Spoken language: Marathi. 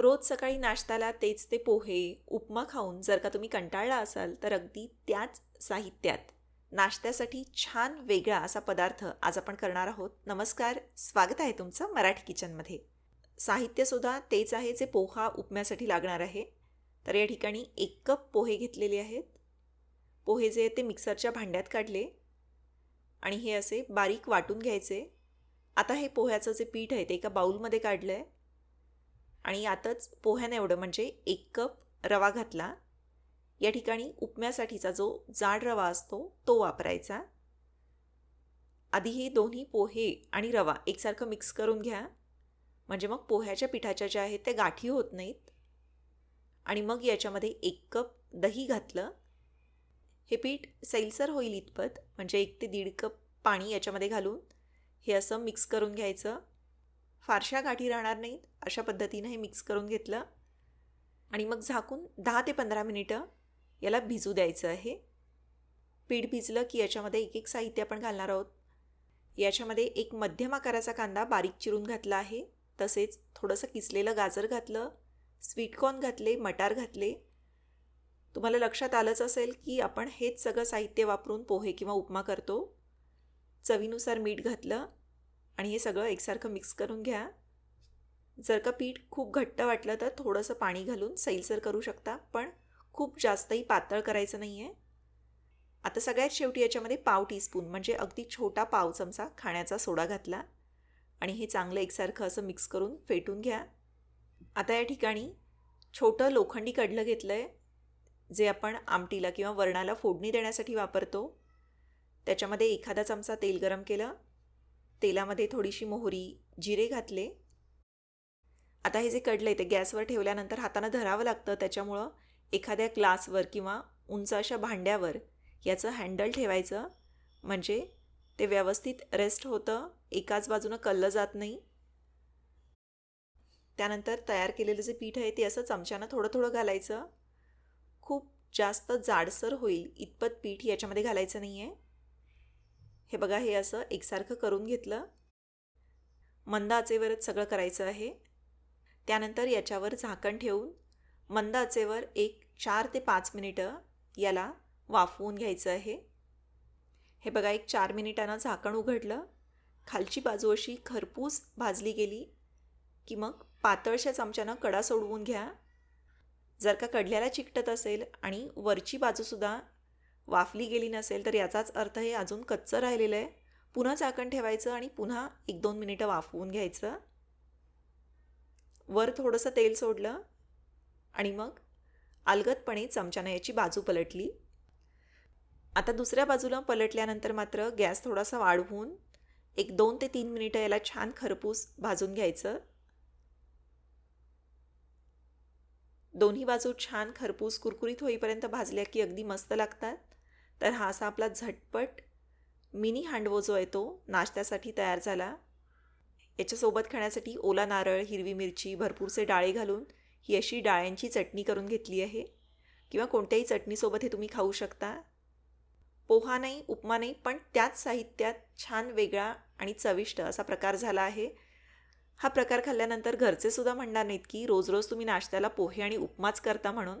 रोज सकाळी नाश्त्याला तेच ते पोहे उपमा खाऊन जर का तुम्ही कंटाळला असाल तर अगदी त्याच साहित्यात. नाश्त्यासाठी छान वेगळा असा पदार्थ आज आपण करणार आहोत. नमस्कार स्वागत आहे तुमचं मराठी किचनमध्ये. साहित्यसुद्धा तेच आहे जे पोहा उपम्यासाठी लागणार आहे. तर या ठिकाणी एक कप पोहे घेतलेले आहेत. पोहे जे आहेत ते मिक्सरच्या भांड्यात काढले. आणि हे असे बारीक वाटून घ्यायचे. आता हे पोह्याचं जे पीठ आहे ते एका बाऊलमध्ये काढलं आहे आणि यातच पोह्यानं एवढं म्हणजे एक कप रवा घातला. या ठिकाणी उपम्यासाठीचा जो जाड रवा असतो तो वापरायचा. आधी हे दोन्ही पोहे आणि रवा एकसारखं मिक्स करून घ्या. म्हणजे मग पोह्याच्या पिठाच्या ज्या आहेत त्या गाठी होत नाहीत. आणि मग याच्यामध्ये एक कप दही घातलं. हे पीठ सैलसर होईल इतपत म्हणजे एक ते दीड कप पाणी याच्यामध्ये घालून हे असं मिक्स करून घ्यायचं. फारशा गाठी राहणार नाहीत अशा पद्धतीनं हे मिक्स करून घेतलं. आणि मग झाकून दहा ते पंधरा मिनिटं याला भिजू द्यायचं आहे. पीठ भिजलं की याच्यामध्ये एक एक साहित्य आपण घालणार आहोत. याच्यामध्ये एक मध्यम आकाराचा कांदा बारीक चिरून घातला आहे. तसेच थोडंसं किसलेलं गाजर घातलं स्वीटकॉर्न घातले मटार घातले. तुम्हाला लक्षात आलंच असेल की आपण हेच सगळं साहित्य वापरून पोहे किंवा उपमा करतो. चवीनुसार मीठ घातलं आणि हे सगळं एकसारखं मिक्स करून घ्या. जर का पीठ खूप घट्ट वाटलं तर थोडंसं पाणी घालून सैलसर करू शकता पण खूप जास्तही पातळ करायचं नाही आहे आता सगळ्यात शेवटी याच्यामध्ये पाव टीस्पून म्हणजे अगदी छोटा पाव चमचा खाण्याचा सोडा घातला. आणि हे चांगलं एकसारखं असं मिक्स करून फेटून घ्या. आता या ठिकाणी छोटं लोखंडी कडलं घेतलं आहे जे आपण आमटीला किंवा वरणाला फोडणी देण्यासाठी वापरतो. त्याच्यामध्ये एखादा चमचा तेल गरम केलं तेलामध्ये थोडीशी मोहरी जिरे घातले. आता हे जे कडलं आहे ते गॅसवर ठेवल्यानंतर हातानं धरावं लागतं. त्याच्यामुळं एखाद्या ग्लासवर किंवा उंच अशा भांड्यावर याचं हँडल ठेवायचं. म्हणजे ते व्यवस्थित रेस्ट होतं. एकाच बाजूनं कललं जात नाही. त्यानंतर तयार केलेलं जे पीठ आहे ते असं चमच्यानं थोडं थोडं घालायचं. खूप जास्त जाडसर होईल इतपत पीठ याच्यामध्ये घालायचं नाही आहे हे बघा हे असं एकसारखं करून घेतलं. मंद आचेवरच सगळं करायचं आहे. त्यानंतर याच्यावर झाकण ठेवून मंद आचेवर एक चार ते पाच मिनिटं याला वाफवून घ्यायचं आहे. हे बघा एक चार मिनिटानं झाकण उघडलं. खालची बाजू अशी खरपूस भाजली गेली की मग पातळशा चमच्यानं कडा सोडवून घ्या. जर का कडल्याला चिकटत असेल आणि वरची बाजूसुद्धा वाफली गेली नसेल तर याचाच अर्थ हे अजून कच्चं राहिलेलं आहे. पुन्हा झाकण ठेवायचं आणि पुन्हा एक दोन मिनिटं वाफवून घ्यायचं. वर थोडंसं तेल सोडलं आणि मग अलगदपणे चमच्यानं याची बाजू पलटली. आता दुसऱ्या बाजूला पलटल्यानंतर मात्र गॅस थोडासा वाढवून एक दोन ते तीन मिनिटं याला छान खरपूस भाजून घ्यायचं. दोन्ही बाजू छान खरपूस कुरकुरीत होईपर्यंत भाजल्या की अगदी मस्त लागतात. तर हा असा आपला झटपट मिनी हांडवो जो आहे तो नाश्त्यासाठी तयार झाला. याच्यासोबत खाण्यासाठी ओला नारळ हिरवी मिरची भरपूरसे डाळे घालून ही अशी डाळ्यांची चटणी करून घेतली आहे. किंवा कोणत्याही चटणीसोबत हे तुम्ही खाऊ शकता. पोहा नाही उपमा नाही पण त्याच साहित्यात छान वेगळा आणि चविष्ट असा प्रकार झाला आहे. हा प्रकार खाल्ल्यानंतर घरचे सुद्धा म्हणणार नाहीत की रोज रोज तुम्ही नाश्त्याला पोहे आणि उपमाच करता म्हणून.